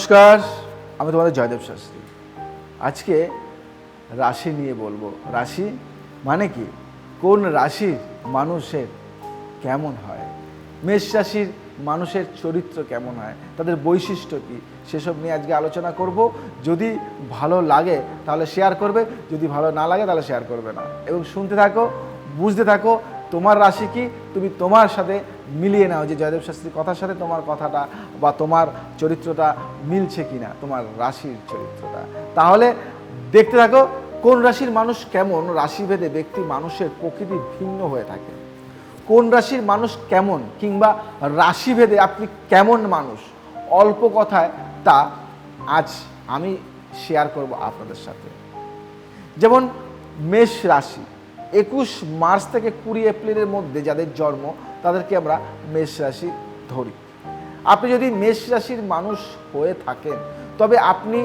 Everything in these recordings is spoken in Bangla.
নমস্কার, আমি তোমাদের জয়দেব শাস্ত্রী। আজকে রাশি নিয়ে বলব। রাশি মানে কি? কোন রাশির মানুষের কেমন হয়? মেষ রাশির মানুষের চরিত্র কেমন হয়? তাদের বৈশিষ্ট্য কী? সেসব নিয়ে আজকে আলোচনা করব। যদি ভালো লাগে তাহলে শেয়ার করবে, যদি ভালো না লাগে তাহলে শেয়ার করবে না। এবং শুনতে থাকো, বুঝতে থাকো, তোমার রাশি কি? তুমি তোমার সাথে মিলিয়ে নাও যে জয়দেব শাস্ত্রীর কথার সাথে তোমার কথাটা বা তোমার চরিত্রটা মিলছে কিনা, তোমার রাশির চরিত্রটা। তাহলে দেখতে থাকো, কোন রাশির মানুষ কেমন? রাশিভেদে ব্যক্তি মানুষের প্রকৃতি ভিন্ন হয়ে থাকে। কোন রাশির মানুষ কেমন? কিংবা রাশিভেদে আপনি কেমন মানুষ? অল্প কথায় তা আজ আমি শেয়ার করব আপনাদের সাথে। যেমন মেষ রাশি, একুশ মার্চ থেকে কুড়ি এপ্রিলের মধ্যে যাদের জন্ম তাদেরকে আমরা মেষ রাশি ধরি। আপনি যদি মেষ রাশির মানুষ হয়ে থাকেন, তবে আপনি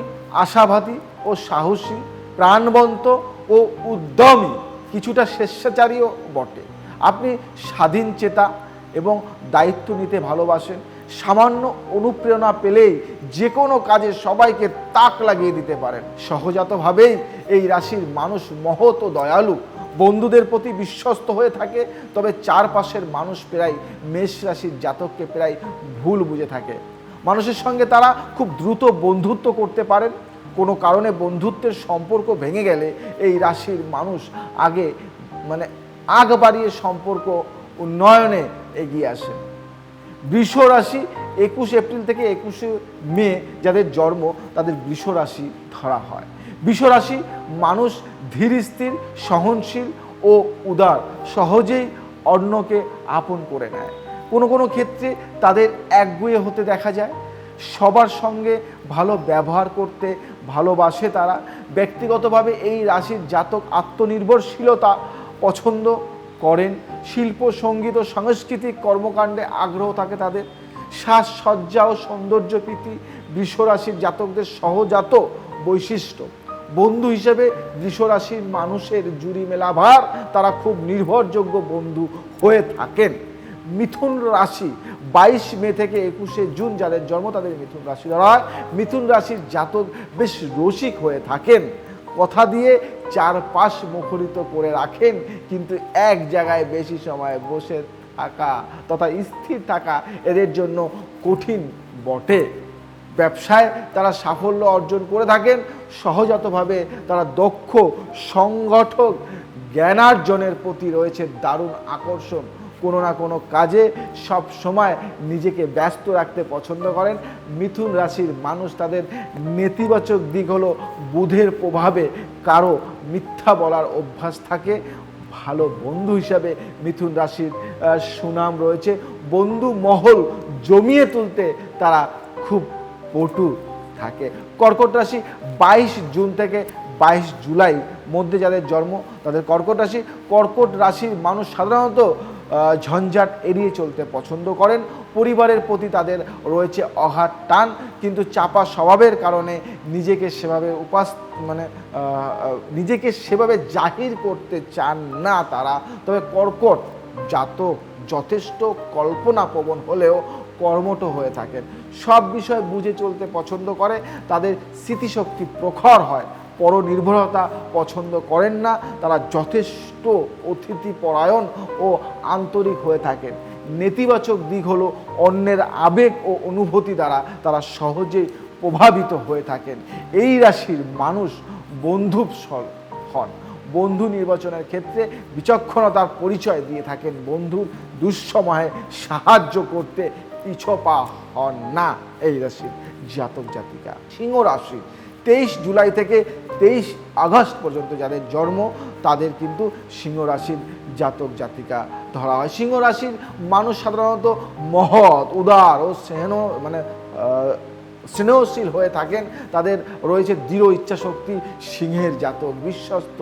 আশাবাদী ও সাহসী, প্রাণবন্ত ও উদ্যমী, কিছুটা স্বেচ্ছাচারীও বটে। আপনি স্বাধীন চেতা এবং দায়িত্ব নিতে ভালোবাসেন, সামান্য অনুপ্রেরণা পেলেই যে কোনো কাজে সবাইকে তাক লাগিয়ে দিতে পারেন। সহজাতভাবেই এই রাশির মানুষ মহৎ ও দয়ালু। বন্ধুদের প্রতি বিশ্বস্ত হয়ে থাকে, তবে চারপাশের মানুষ প্রায় মেষ রাশির জাতককে প্রায় ভুল বুঝে থাকে। মানুষের সঙ্গে তারা খুব দ্রুত বন্ধুত্ব করতে পারেন। কোনো কারণে বন্ধুত্বের সম্পর্ক ভেঙে গেলে এই রাশির মানুষ আগে মানে আগ বাড়িয়ে সম্পর্ক উন্নয়নে এগিয়ে আসে। বৃষ রাশি একুশ এপ্রিল থেকে একুশে মে যাদের জন্ম, তাদের বৃষ রাশি ধরা হয়। বৃষ রাশি মানুষ ধীর স্থির, সহনশীল ও উদার, সহজেই অন্যকে আপন করে নেয়। কোনো কোনো ক্ষেত্রে তাদের একগুয়ে হতে দেখা যায়। সবার সঙ্গে ভালো ব্যবহার করতে ভালোবাসে তারা। ব্যক্তিগতভাবে এই রাশির জাতক আত্মনির্ভরশীলতা পছন্দ করেন। শিল্প, সংগীত ও সাংস্কৃতিক কর্মকাণ্ডে আগ্রহ থাকে তাদের। সাজসজ্জা ও সৌন্দর্য প্রীতি বৃষরাশির জাতকদের সহজাত বৈশিষ্ট্য। বন্ধু হিসেবে বৃষরাশির মানুষের জুড়ি মেলাভার তারা খুব নির্ভরযোগ্য বন্ধু হয়ে থাকেন। মিথুন রাশি বাইশ মে থেকে একুশে জুন যাদের জন্ম তাদের মিথুন রাশি ধরা হয়, মিথুন রাশির জাতক বেশ রসিক হয়ে থাকেন। কথা দিয়ে চারপাশ মুখরিত করে রাখেন, কিন্তু এক জায়গায় বেশি সময় বসে থাকা তথা স্থির থাকা এদের জন্য কঠিন বটে। ব্যবসায় তারা সাফল্য অর্জন করে থাকেন। সহজাতভাবে তারা দক্ষ, সংগঠক, জ্ঞানার্জনের প্রতি রয়েছে দারুণ আকর্ষণ। কোনো না কোনো কাজে সব সময় নিজেকে ব্যস্ত রাখতে পছন্দ করেন। মিথুন রাশির মানুষ তাদের নেতিবাচক দিক হলো বুধের প্রভাবে কারও মিথ্যা বলার অভ্যাস থাকে। ভালো বন্ধু হিসাবে মিথুন রাশির সুনাম রয়েছে। বন্ধু মহল জমিয়ে তুলতে তারা খুব পটু থাকে। কর্কট রাশি বাইশ জুন থেকে বাইশ জুলাই মধ্যে যাদের জন্ম, তাদের কর্কট রাশি। কর্কট রাশির মানুষ সাধারণত ঝঞ্ঝাট এড়িয়ে চলতে পছন্দ করেন। পরিবারের প্রতি তাদের রয়েছে অঘাত টান, কিন্তু চাপা স্বভাবের কারণে নিজেকে সেভাবে উপাস মানে নিজেকে সেভাবে জাহির করতে চান না তারা। তবে কর্কট জাতক যথেষ্ট কল্পনাপ্রবণ হলেও কর্মঠ হয়ে থাকেন। সব বিষয় বুঝে চলতে পছন্দ করে, তাদের স্মৃতিশক্তি প্রখর হয়। পরনির্ভরতা পছন্দ করেন না, তারা যথেষ্ট অতিথি পরায়ণ ও আন্তরিক হয়ে থাকেন। নেতিবাচক দিক হলো অন্যের আবেগ ও অনুভূতি দ্বারা তারা সহজেই প্রভাবিত হয়ে থাকেন। এই রাশির মানুষ বন্ধুসল হন। বন্ধু নির্বাচনের ক্ষেত্রে বিচক্ষণতার পরিচয় দিয়ে থাকেন। বন্ধুর দুঃসময়ে সাহায্য করতে পিছপা হন না এই রাশির জাতক জাতিকা। সিংহ রাশি, তেইশ জুলাই থেকে তেইশ আগস্ট পর্যন্ত যাদের জন্ম, তাদের কিন্তু সিংহ রাশির জাতক জাতিকা ধরা হয়। সিংহ রাশির মানুষ সাধারণত মহৎ, উদার ও স্নেহ মানে স্নেহশীল হয়ে থাকেন, তাদের রয়েছে দৃঢ় ইচ্ছাশক্তি, সিংহের জাতক, বিশ্বস্ত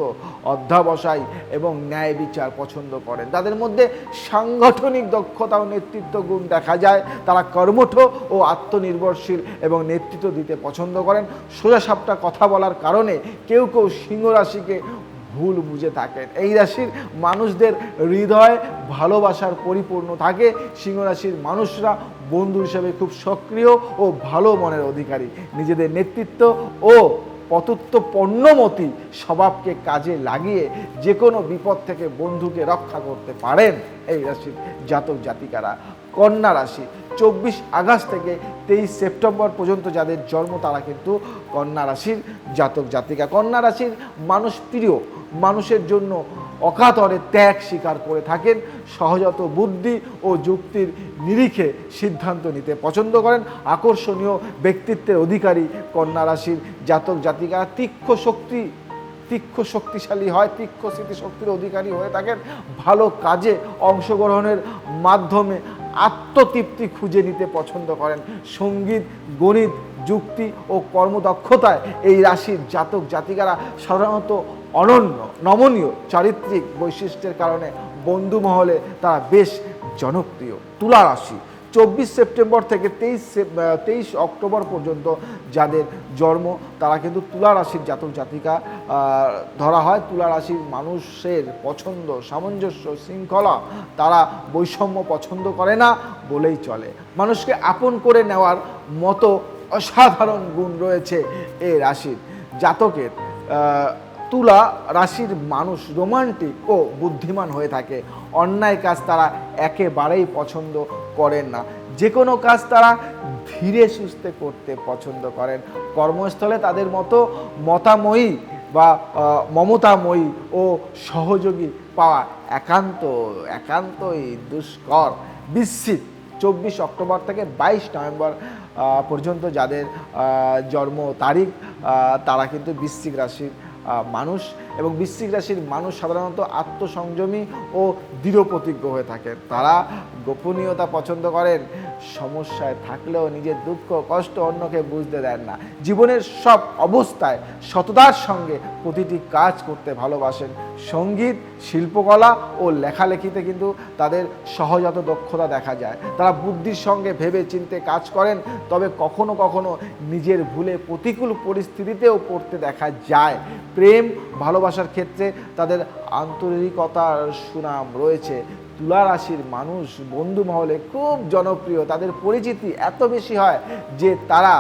অধ্যাবসায় এবং ন্যায় বিচার পছন্দ করেন। তাদের মধ্যে সাংগঠনিক দক্ষতা ও নেতৃত্ব গুণ দেখা যায়। তারা কর্মঠ ও আত্মনির্ভরশীল এবং নেতৃত্ব দিতে পছন্দ করেন। সোজা সাপটা কথা বলার কারণে কেউ কেউ সিংহ রাশিকে ভুল বুঝে থাকেন। এই রাশির মানুষদের হৃদয় ভালোবাসার পরিপূর্ণ থাকে। সিংহ রাশির মানুষরা বন্ধু হিসাবে খুব সক্রিয় ও ভালো মনের অধিকারী। নিজেদের নেতৃত্ব ও পতুত্বপন্নমতি স্বভাবকে কাজে লাগিয়ে যে কোনো বিপদ থেকে বন্ধুকে রক্ষা করতে পারেন। এই রাশির জাতক জাতিকারা। কন্যা রাশি। চব্বিশ আগস্ট থেকে তেইশ সেপ্টেম্বর পর্যন্ত যাদের জন্ম, তারা কিন্তু কন্যা রাশির জাতক, জাতিকা। কন্যা রাশির মানুষ প্রিয়, মানুষের জন্য অকাতরে ত্যাগ স্বীকার করে থাকেন, সহজাত বুদ্ধি ও যুক্তির নিরিখে সিদ্ধান্ত নিতে পছন্দ করেন। আকর্ষণীয় ব্যক্তিত্বের অধিকারী কন্যা রাশির জাতক, জাতিকা। তীক্ষ্ণ শক্তি, তীক্ষ্ণ শক্তিশালী হয়, তীক্ষ্ণ স্মৃতিশক্তির অধিকারী হয়ে থাকেন। ভালো কাজে অংশগ্রহণের মাধ্যমে আত্মতৃপ্তি খুঁজে নিতে পছন্দ করেন। সংগীত, গণিত, যুক্তি ও কর্মদক্ষতায় এই রাশির জাতক জাতিকারা সাধারণত অনন্য, নমনীয় চারিত্রিক বৈশিষ্ট্যের কারণে বন্ধু মহলে তারা বেশ জনপ্রিয়। তুলা রাশি চব্বিশ সেপ্টেম্বর থেকে তেইশ তেইশ অক্টোবর পর্যন্ত যাদের জন্ম, তারা কিন্তু তুলা রাশির জাতক জাতিকা ধরা হয় তুলা রাশির মানুষের পছন্দ, সামঞ্জস্য, শৃঙ্খলা, তারা বৈষম্য পছন্দ করে না বলেই চলে। মানুষকে আপন করে নেওয়ার মতো অসাধারণ গুণ রয়েছে এই রাশির জাতকের। তুলা রাশির মানুষ রোমান্টিক ও বুদ্ধিমান হয়ে থাকে। অন্যায় কাজ তারা একেবারেই পছন্দ করেন না। যে কোনো কাজ তারা ধীরে সুস্থে করতে পছন্দ করেন। কর্মস্থলে তাদের মতো মতাময়ী বা মমতাময়ী ও সহযোগী পাওয়া একান্ত, একান্তই দুষ্কর বিস্মিত চব্বিশ অক্টোবর থেকে বাইশ নভেম্বর পর্যন্ত যাদের জন্ম তারিখ তারা কিন্তু বৃশ্চিক রাশির মানুষ এবং বৃশ্চিক রাশির মানুষ সাধারণত আত্মসংযমী ও দৃঢ় প্রতিজ্ঞ হয়ে থাকে। তারা গোপনীয়তা পছন্দ করেন সমস্যায় থাকলেও নিজের দুঃখ, কষ্ট অন্যকে বুঝতে দেন না। জীবনের সব অবস্থায় সততার সঙ্গে প্রতিটি কাজ করতে ভালোবাসেন। সংগীত, শিল্পকলা ও লেখালেখিতে কিন্তু তাদের সহজাত দক্ষতা দেখা যায়। তারা বুদ্ধির সঙ্গে ভেবে চিনতে কাজ করেন, তবে কখনো কখনো নিজের ভুলে প্রতিকূল পরিস্থিতিতেও পড়তে দেখা যায়। প্রেম, ভালোবাসার ক্ষেত্রে তাদের আন্তরিকতার সুনাম রয়েছে। তুলা রাশির মানুষ, বন্ধু মহলে খুব জনপ্রিয়, তাদের পরিচিতি এত বেশি হয় যে তারা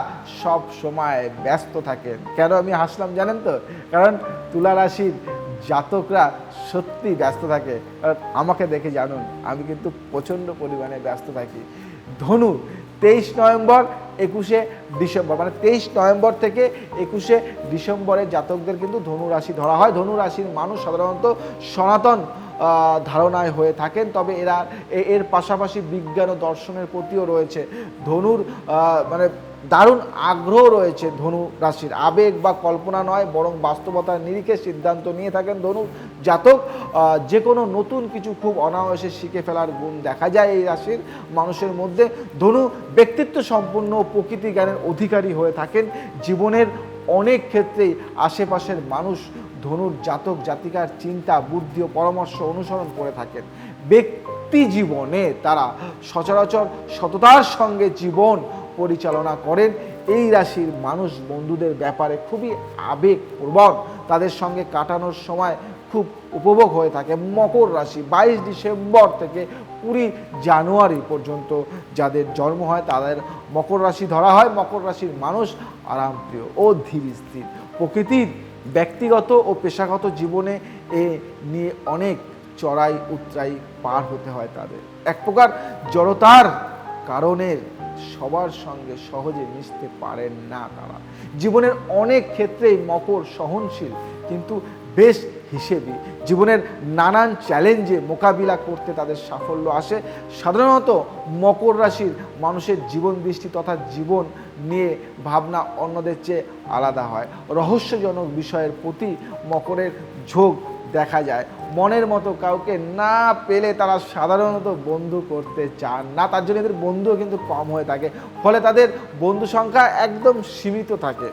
সব সময় ব্যস্ত থাকেন। কেন আমি হাসলাম জানেন তো? কারণ তুলা রাশির জাতকরা সত্যি ব্যস্ত থাকে। আমাকে দেখে জানুন, আমি কিন্তু প্রচণ্ড পরিমাণে ব্যস্ত থাকি। ধনু তেইশ নভেম্বর, একুশে ডিসেম্বর। মানে তেইশ নভেম্বর থেকে একুশে ডিসেম্বরের জাতকদের কিন্তু ধনুরাশি ধরা হয়। ধনুরাশির মানুষ সাধারণত সনাতন ধারণায় হয়ে থাকেন। তবে এরা এর পাশাপাশি বিজ্ঞান ও দর্শনের প্রতিও রয়েছে। ধনুর মানে দারুণ আগ্রহ রয়েছে ধনু রাশির। আবেগ বা কল্পনা নয়, বরং বাস্তবতার নিরিখে সিদ্ধান্ত নিয়ে থাকেন ধনু। জাতক যে কোনো নতুন কিছু খুব অনায়াসে শিখে ফেলার গুণ দেখা যায় এই রাশির মানুষের মধ্যে। ধনু ব্যক্তিত্ব সম্পন্ন ও প্রকৃতি জ্ঞানের অধিকারী হয়ে থাকেন। জীবনের অনেক ক্ষেত্রেই আশেপাশের মানুষ ধনুর জাতক জাতিকার চিন্তা, বুদ্ধি ও পরামর্শ অনুসরণ করে থাকেন। ব্যক্তি জীবনে তারা সচরাচর সততার সঙ্গে জীবন পরিচালনা করেন। এই রাশির মানুষ বন্ধুদের ব্যাপারে খুবই আবেগপ্রবণ। তাদের সঙ্গে কাটানোর সময় খুব উপভোগ হয়ে থাকে। মকর রাশি বাইশ ডিসেম্বর থেকে কুড়ি জানুয়ারি পর্যন্ত যাদের জন্ম হয়, তাদের মকর রাশি ধরা হয়। মকর রাশির মানুষ আরামপ্রিয় ও ধীর স্থির। প্রকৃতির ব্যক্তিগত ও পেশাগত জীবনে এ নিয়ে অনেক চড়াই উতরাই পার হতে হয় তাদের। এক প্রকার জড়তার কারণের সবার সঙ্গে সহজে মিশতে পারেন না তারা। জীবনের অনেক ক্ষেত্রেই মকর সহনশীল, কিন্তু বেশ হিসেবে। জীবনের নানান চ্যালেঞ্জে মোকাবিলা করতে তাদের সাফল্য আসে। সাধারণত মকর রাশির মানুষের জীবন দৃষ্টি তথা জীবন নিয়ে ভাবনা অন্যদের চেয়ে আলাদা হয়। রহস্যজনক বিষয়ের প্রতি মকরের ঝোঁক দেখা যায়। মনের মতো কাউকে না পেলে তারা সাধারণত বন্ধু করতে চান না। তার জন্য এদের বন্ধুও কিন্তু কম হয়ে থাকে। ফলে তাদের বন্ধু সংখ্যা একদম সীমিত থাকে।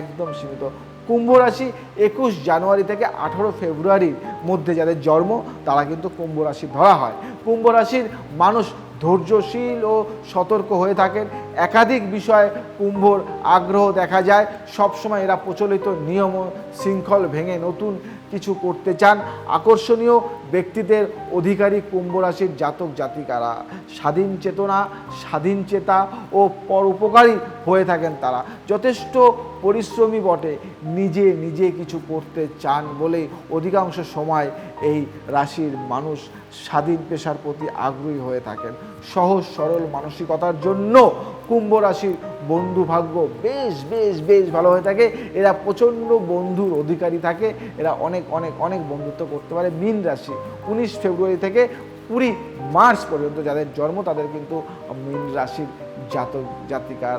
একদম সীমিত। কুম্ভ রাশি একুশ জানুয়ারি থেকে আঠারো ফেব্রুয়ারির মধ্যে যাদের জন্ম, তারা কিন্তু কুম্ভ রাশি ধরা হয়। কুম্ভ রাশির মানুষ ধৈর্যশীল ও সতর্ক হয়ে থাকেন। একাধিক বিষয়ে কুম্ভর আগ্রহ দেখা যায়। সবসময় এরা প্রচলিত নিয়ম শৃঙ্খল ভেঙে নতুন কিছু করতে চান। আকর্ষণীয় ব্যক্তিদের অধিকারী কুম্ভ রাশির জাতক জাতিকারা। স্বাধীন চেতনা, স্বাধীন চেতা ও পরোপকারী হয়ে থাকেন তারা। যথেষ্ট পরিশ্রমী বটে নিজে নিজে কিছু করতে চান বলেই অধিকাংশ সময় এই রাশির মানুষ স্বাধীন পেশার প্রতি আগ্রহী হয়ে থাকেন। সহজ, সরল মানসিকতার জন্য কুম্ভ রাশির বন্ধু ভাগ্য বেশ বেশ বেশ ভালো হয়ে থাকে। এরা প্রচণ্ড বন্ধুর অধিকারী থাকে। এরা অনেক অনেক অনেক বন্ধুত্ব করতে পারে মীন রাশি। উনিশ ফেব্রুয়ারি থেকে কুড়ি মার্চ পর্যন্ত যাদের জন্ম, তাদের কিন্তু মীন রাশির জাতক, জাতিকার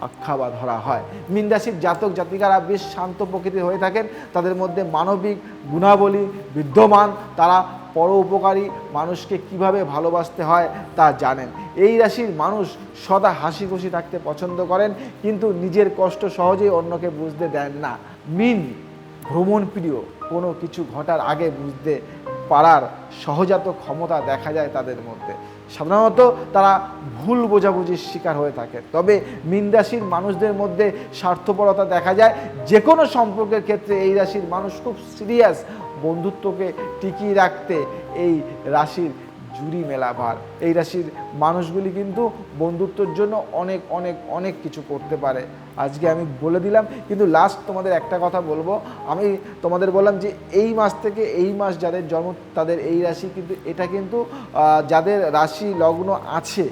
আখ্যা বা ধরা হয়। মীন রাশির জাতক, জাতিকারা বেশ শান্ত প্রকৃতির হয়ে থাকেন। তাদের মধ্যে মানবিক গুণাবলী বিদ্যমান। তারা পরোপকারী মানুষকে কীভাবে ভালোবাসতে হয় তা জানেন। এই রাশির মানুষ সদা হাসি খুশি থাকতে পছন্দ করেন, কিন্তু নিজের কষ্ট সহজেই অন্যকে বুঝতে দেন না। মিন ভ্রমণ প্রিয় কোনো কিছু ঘটার আগে বুঝতে পারার সহজাত ক্ষমতা দেখা যায় তাদের মধ্যে। সাধারণত তারা ভুল বোঝাবুঝির শিকার হয়ে থাকে। তবে মিন রাশির মানুষদের মধ্যে স্বার্থপরতা দেখা যায়। যে কোনো সম্পর্কের ক্ষেত্রে এই রাশির মানুষ খুব সিরিয়াস বন্ধুত্বকে টিকিয়ে রাখতে এই রাশির জুরি মেলা ভার এই রাশির মানুষগুলি কিন্তু বন্ধুত্বের জন্য অনেক অনেক অনেক কিছু করতে পারে। আজকে আমি বলে দিলাম, কিন্তু লাস্ট তোমাদের একটা কথা বলব। আমি তোমাদের বললাম যে এই মাস থেকে এই মাস যাদের জন্ম, তাদের এই রাশি কিন্তু, এটা কিন্তু যাদের রাশি লগ্ন আছে,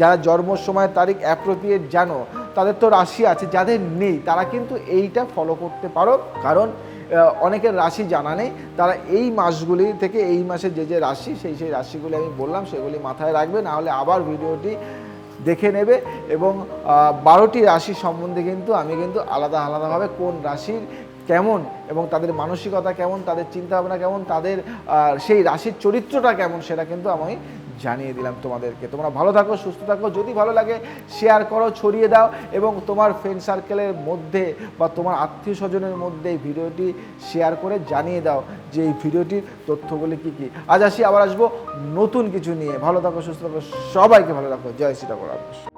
যারা জন্ম সময় তারিখ অ্যাপ্রোপ্রিয়েট জানো, তাদের তো রাশি আছে, যাদের নেই, তারা কিন্তু এইটা ফলো করতে পারো। কারণ অনেকের রাশি জানা নেই। তারা এই মাসগুলি থেকে এই মাসে যে যে রাশি, সেই সেই রাশিগুলি আমি বললাম, সেগুলি মাথায় রাখবে, না হলে আবার ভিডিওটি দেখে নেবে এবং বারোটি রাশি সম্বন্ধে কিন্তু আমি কিন্তু আলাদা আলাদাভাবে কোন রাশির কেমন এবং তাদের মানসিকতা কেমন, তাদের চিন্তাভাবনা কেমন, তাদের সেই রাশির চরিত্রটা কেমন সেটা কিন্তু আমি জানিয়ে দিলাম তোমাদেরকে। তোমরা ভালো থাকো, সুস্থ থাকো, যদি ভালো লাগে শেয়ার করো, ছড়িয়ে দাও এবং তোমার ফ্রেন্ড সার্কেলের মধ্যে বা তোমার আত্মীয় স্বজনের মধ্যে এই ভিডিওটি শেয়ার করে জানিয়ে দাও যে এই ভিডিওটির তথ্যগুলি কী কী। আজ আসি, আবার আসব নতুন কিছু নিয়ে। ভালো থাকো, সুস্থ থাকো, সবাইকে ভালো রাখো। জয় শ্রীরাম